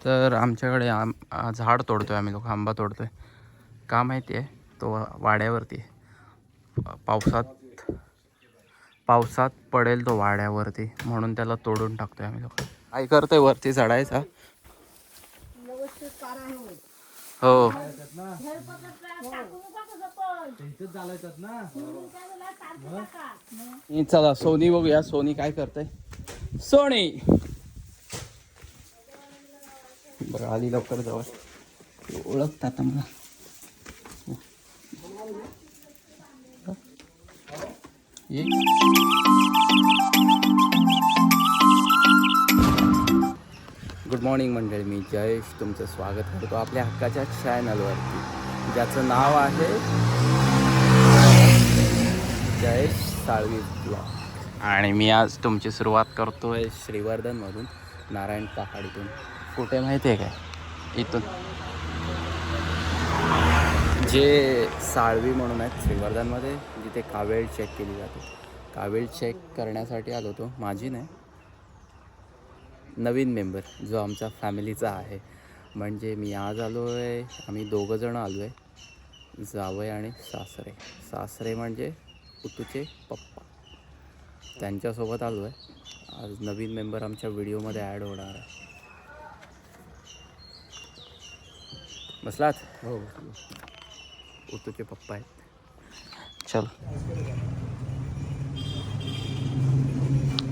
तर आमच्याकडे आम झाड झाड आहे आम्ही लोक आंबा आहे का माहिती आहे? तो वाड्यावरती आहे. पावसात पावसात पडेल तो वाड्यावरती. म्हणून त्याला तोडून टाकतोय आम्ही लोक. काय करतोय वरती चढायचा? हो. चला सोनी बघूया. सोनी काय करते सोनी! बरं आली लवकर जवळ. ओळखतात मला. ये. गुड मॉर्निंग मंडळी मी जयेश तुमचं स्वागत करतो आपल्या हक्काच्या चॅनलवरती ज्याचं नाव आहे जयेश साळवी ब्लॉग आणि मी आज तुमची सुरुवात करतोय श्रीवर्धनमधून नारायण पहाडीतून. कुठे माहिती आहे काय? इथून. जे साळवी म्हणून आहेत श्रीवर्धनमध्ये जिथे कावेळ चेक केली जाते. कावेळ चेक करण्यासाठी आलो होतो माझी नाही नवीन मेंबर जो आमचा फॅमिलीचा आहे. म्हणजे मी आज आलो आहे आम्ही दोघंजणं आलो आहे जावय आणि सासरे. सासरे म्हणजे पुतूचे पप्पा. त्यांच्यासोबत आलो आहे आज नवीन मेंबर आमच्या व्हिडिओमध्ये ॲड होणार आहे. बसलात? हो उतूचे पप्पा आहेत. चल.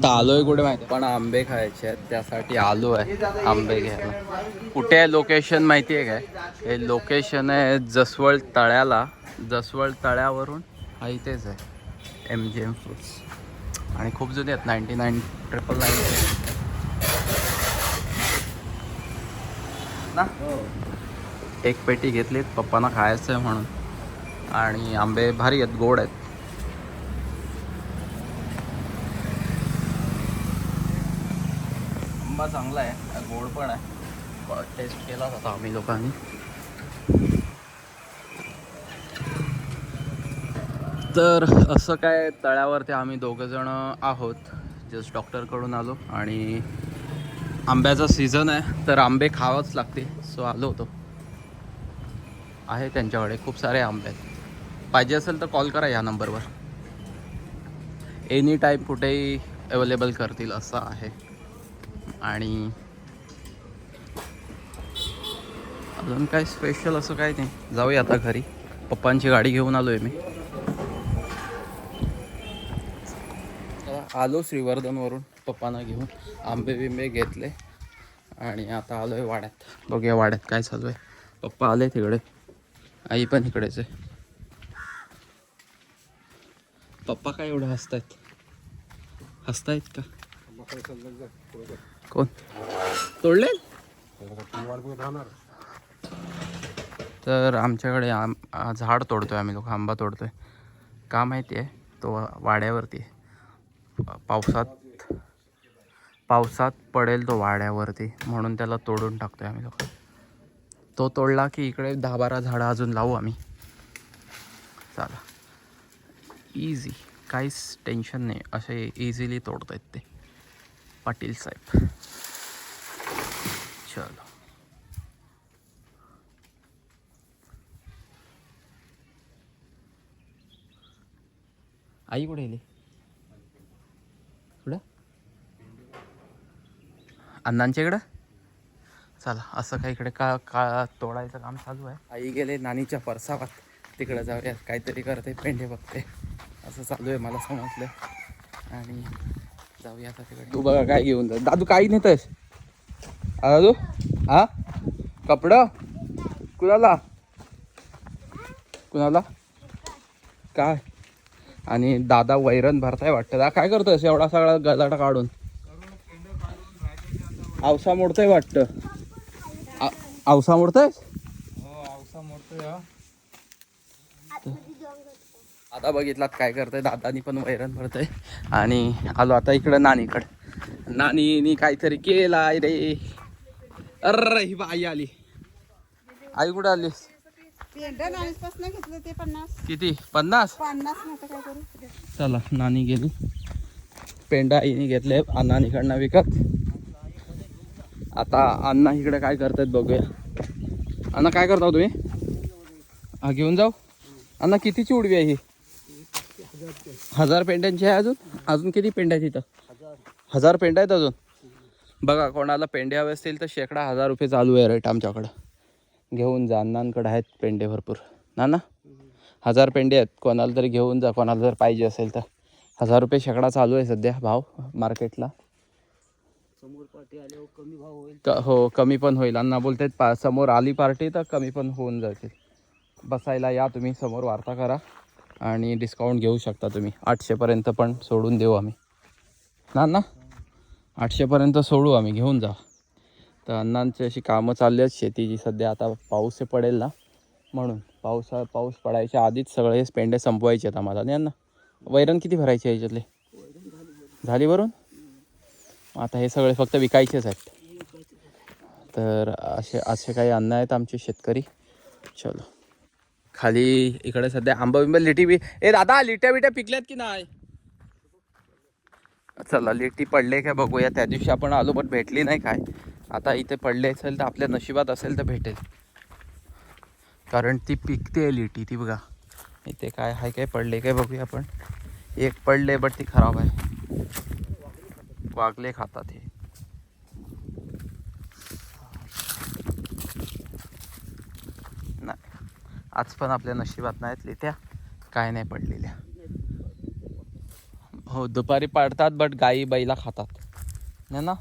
तर आलोय कुठे माहिती? पण आंबे खायचे आहेत त्यासाठी आलो आहे आंबे घ्यायला. कुठे आहे लोकेशन माहिती आहे काय? हे लोकेशन आहे जसवळ तळ्याला. जसवळ तळ्यावरून हा इथेच आहे. एम जी एम फ्रूट्स आणि खूप जुने आहेत नाईन्टी नाईन ट्रिपल नाईन ना एक पेटी घेतली पप्पांना खायचं आहे म्हणून. आणि आंबे भारी आहेत गोड आहेत. आंबा चांगला आहे गोड पण आहे. टेस्ट केलाच होता आम्ही लोकांनी. तर असं काय तळ्यावरती आम्ही दोघंजणं आहोत. जस्ट डॉक्टरकडून आलो आणि आंब्याचा सीझन आहे तर आंबे खावंच लागते सो आलो होतो. आहे त्यांच्याकडे. खूप सारे आंबे आहेत. पाहिजे असेल तर कॉल करा या नंबरवर एनी टाईम कुठेही अवेलेबल करतील असं आहे. आणि अजून काय स्पेशल असं काही नाही. जाऊया आता घरी. पप्पांची गाडी घेऊन आलो आहे मी आलो श्रीवर्धनवरून पप्पांना घेऊन. आंबे बिंबे घेतले. आणि आता आलो आहे वाड्यात. बघूया वाड्यात काय चालू आहे. पप्पा आले तिकडे. आई पण इकडेच आहे. पप्पा काय एवढं हसतायत? हसतायत का? कोण? तोडले? तर आमच्याकडे आम झाड तोडतोय आम्ही लोक आंबा तोडतोय. का माहिती आहे तो वाड्यावरती पावसात पावसात पडेल तो वाड्यावरती म्हणून त्याला तोडून टाकतोय आम्ही लोक. तो तोडला की इकडे दहा बारा झाडं अजून लावू आम्ही. चला. इझी काहीच टेन्शन नाही. असे इझिली तोडत आहेत ते. पाटील साहेब. चलो. आई कुठे गेली? कुठं? अण्णांच्या इकडं? चला असं काही इकडे का का तोडायचं काम चालू आहे. आई गेले नानीच्या परसावात. तिकडं जाऊया काहीतरी करते पेंढे बघते. असं चालू आहे मला समजलं. आणि जाऊया आता तिकडे. तू बघा काय घेऊन जा दादू काही नेतस दादू? हा? कपडं? कुणाला? कुणाला? काय? आणि दादा वैरण भरताय वाटतं. दा काय करतोस एवढा सगळा गदाटा काढून. आवसा मोडतोय वाटतं. आवसा मोडतोय? आता बघितलात काय करतंय दादानी पण वैरण भरतंय. आणि आलो आता इकडं नानीकडं. नानीनी काहीतरी केलाय रे. अरे ही बाई आली. आई कुठं आली? घेतलं ते पन्नास. किती? पन्नास? पन्नास चला नानी गेली. पेंडा आईने घेतले नानीकडनं विकत. आता अण्णा इकडे काय करतायत बघूया. अण्णा काय करता हो तुम्ही? हा घेऊन जाऊ? अण्णा कितीची उडवी आहे ही? हजार पेंड्यांची आहे अजून? अजून किती पेंड्या आहेत इथं? हजार पेंड्या आहेत अजून? बघा कोणाला पेंडे हवे असतील तर शेकडा हजार रुपये चालू आहे रेट आमच्याकडं. घेऊन जा अण्णांकडे आहेत पेंडे भरपूर. ना ना हजार पेंडे आहेत. कोणाला तरी घेऊन जा कोणाला जर पाहिजे असेल तर. हजार रुपये शेकडा चालू आहे सध्या भाव मार्केटला समोर आल्यावर कमी भाव होईल. क हो कमी पण होईल. अण्णा बोलतात पा समोर आली पार्टी तर कमी पण होऊन जातील. बसायला या तुम्ही समोर वार्ता करा आणि डिस्काउंट घेऊ शकता तुम्ही. आठशेपर्यंत पण सोडून देऊ आम्ही. ना ना आठशेपर्यंत सोडू आम्ही घेऊन जा. तर अण्णांची अशी कामं चालली आहेत शेतीची. सध्या आता पाऊस पडेल ना म्हणून. पावसा पाऊस पडायच्या आधीच सगळे पेंडे संपवायचे आहेत आम्हाला. नाही अण्णा? वैरण किती भरायची याच्यातले? झाली भरून? आता हे सगळे फक्त विकायचेच आहेत. तर असे असे काही अन्न आहेत आमचे शेतकरी. चलो. खाली इकडे सध्या आंबा बिंबा लिटी बी. ए दादा लिट्या बिट्या पिकल्यात की नाही? चला लिटी पडले काय बघूया. त्या दिवशी आपण आलो बट भेटली नाही काय. आता इथे पडले असेल तर आपल्या नशिबात असेल तर भेटेल. कारण ती पिकते आहे लिटी ती बघा. इथे काय आहे काय पडले काय बघूया आपण. एक पडले बट ती खराब आहे. वागले खातात हे. नाही आज पण आपल्या नशिबात नाहीत लित्या काय नाही पडलेल्या. हो दुपारी पडतात बट गाई बैला खातात. नाही ना?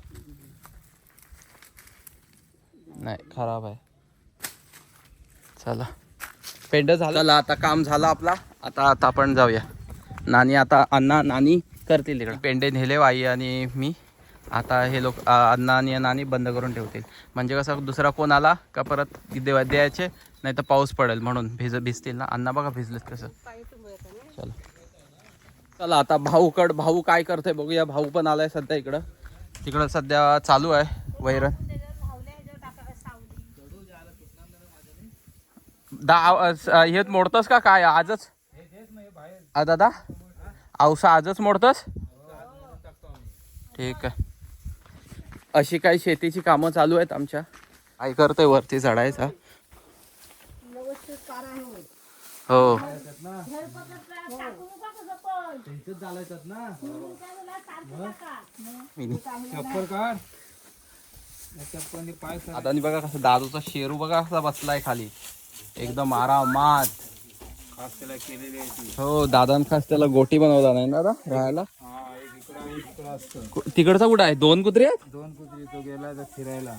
नाही खराब आहे. चला. पेंड झालं. चला आता काम झालं आपला. आता आता आपण जाऊया. नानी आता अण्णा नानी करतील तिकडं. पेंडे नेले आई आणि मी. आता हे लोक अ, अण्णा आणि नाणी बंद करून ठेवतील. म्हणजे कसं दुसरा कोण आला का परत देवा द्यायचे नाही तर पाऊस पडेल म्हणून भिज भिजतील ना. अण्णा बघा भिजलेत कसं. चला. चला आता भाऊकड भाऊ काय करतोय बघूया. भाऊ पण आलाय सध्या इकडं. तिकडं सध्या चालू आहे वैरण. दहा हे मोडतस का? काय आजच? दादा? औसा आजच मोडतस? ठीक आहे. अशी काही शेतीची कामं चालू आहेत आमच्या. काय करतोय वरती चढायचा. हो. आता आणि बघा कसं दादूचा शेरू बघा कसा बसलाय खाली. एकदम आरामात. खास त्याला केलेली आहे ती. हो दादान खास त्याला गोटी बनवला नाही ना दादा राहायला? हा एक इकडं एक इकडं असतं. कु- तिकडचा कुठं आहे? दोन कुत्रे आहेत? दोन कुत्री तो गेला तर फिरायला.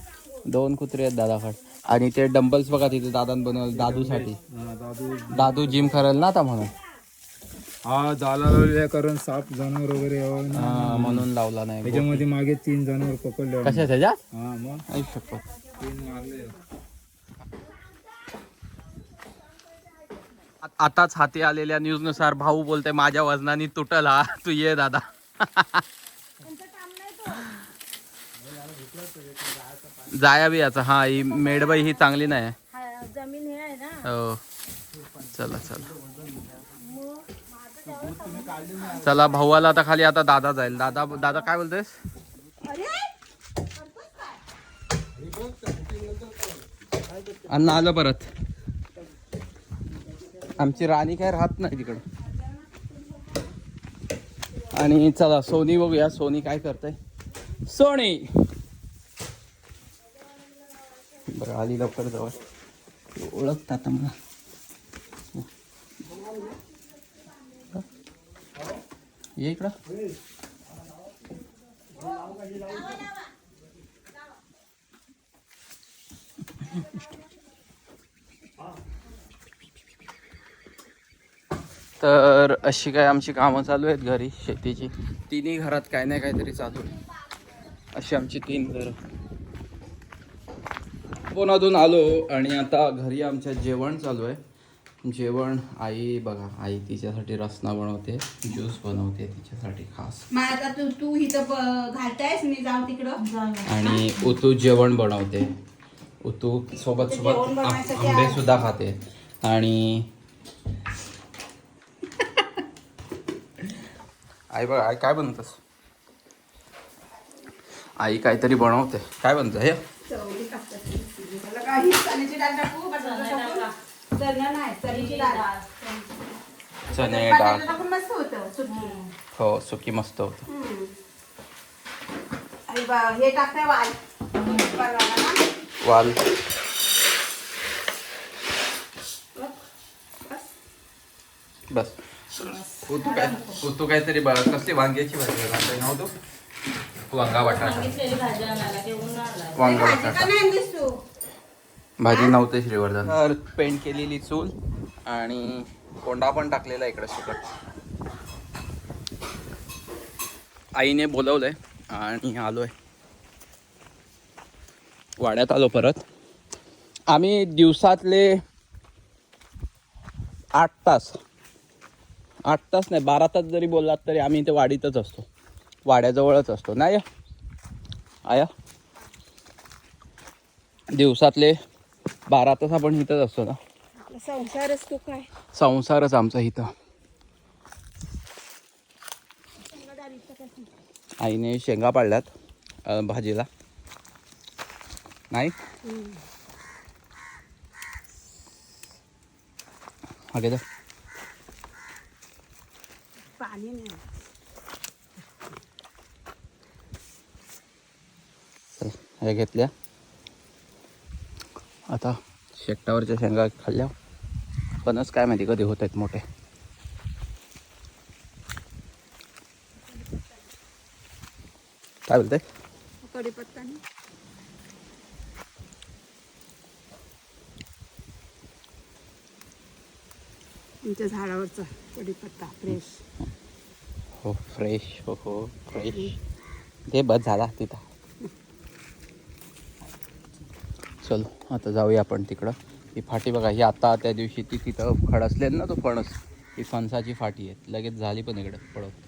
दोन कुत्रे आहेत दादाकड. आणि ते डंबल्स बघा तिथे दादान बनवलं दादूसाठी. हा, दादू. दादू जिम करेल ना आता म्हणून. हा जाला करून साप जनावर वगैरे यावं ना. हा, म्हणून लावला नाही. त्याच्यामध्ये मागे तीन जनावर पकडले. कशा त्याच्यात? हा मग. तीन मारले. आताच हाती आलेल्या न्यूजनुसार भाऊ बोलते माझ्या वजनाने तुटल हा तू ये दादा. जाया बी याचा हा ही मेडबाई ही चांगली नाही जमीन हे आहे ना. हो. चला चला. चला भाऊला आता खाली आता दादा जाईल. दादा दादा काय बोलतेस अण्णा आलं परत. आमची राणी काय राहत नाही तिकडं. आणि चला सोनी बघूया सोनी काय करते सोनी! बरं आली लवकर जवळ. ओळखतात मला. ये इकडं. तर अशी काय आमची कामं चालू आहेत घरी शेतीची. तिन्ही घरात काय नाही काहीतरी चालू आहे. अशी आमची तीन घरं. पुण्यातून आलो आणि आता घरी आमच्या जेवण चालू आहे. जेवण आई बघा आई तिच्यासाठी रसना बनवते ज्यूस बनवते तिच्यासाठी खास. आता तू तू इथं ब- घालतायस मी जाऊ तिकडं. आणि उतू जेवण बनवते. उतू सोबत सोबत आंबे. सुद्धा खाते. आणि आई बघ आई काय बनवतस? आई काहीतरी बनवते. काय बनतं हे? चणा डाळ. हो सुकी मस्त होतं. हे टाकते वाल. बस. तू काय तू काहीतरी कसली वांग्याची भाजी बनवते. ना तू? वांगा बटाटा. वांगा भाजी बटाटा. भाजी नव्हते श्रीवर्धन. तर पेंट केलेली चूल आणि कोंडा पण टाकलेला इकडे सुकट आईने बोलवलंय आणि आलोय. वाड्यात आलो परत. आम्ही दिवसातले आठ तास आठ तास नाही बारा तास जरी बोललात तरी आम्ही इथे वाडीतच असतो. वाड्याजवळच असतो. नाही आया? दिवसातले बारा तास आपण इथंच असतो ना? संसारच तू काय? संसारच आमचा इथं. आईने शेंगा पाडल्यात भाजीला. नाही? घे जा. पाणी नाही. ह्या घेतल्या. आता शेकटावरच्या शेंगा खाल्ल्या. पणच काय माहिती कधी होत आहेत मोठे. काय बोलते कढीपत्ता नाही. तुमच्या झाडावरचा कढीपत्ता फ्रेश हो फ्रेश हो हो फ्रेश ते बस झाला तिथं. चलो आता जाऊया आपण तिकडं. ही फाटी बघा ही आता त्या दिवशी ती तिथं खडसले ना तो फणस ही फणसाची फाटी आहे. लगेच झाली पण इकडं पडत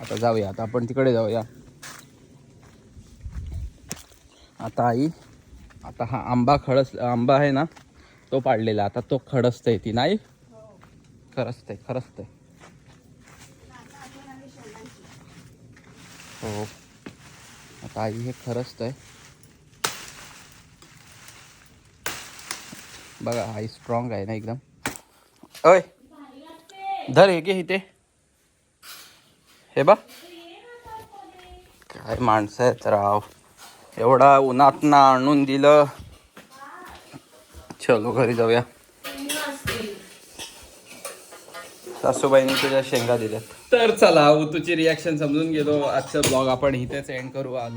आता जाऊया आता आपण तिकडे जाऊया. आता आई आता हा आंबा खडस आंबा आहे ना तो पाडलेला. आता तो खडसतंय ती नाही? खरंचतंय खरंचतंय हो. आता आई हे खरंचतंय बघा आई स्ट्रॉंग आहे ना एकदम. अय धर हे घे इथे. हे बा काय माणसं आहेत राव. एवढा उन्हातनं आणून दिलं. चलो घरी जाऊया. सासूबाईंनी तुझ्या शेंगा दिल्यात. तर चला तुझी रिॲक्शन समजून गेलो आजचं ब्लॉग आपण इथेच एंड करू आज.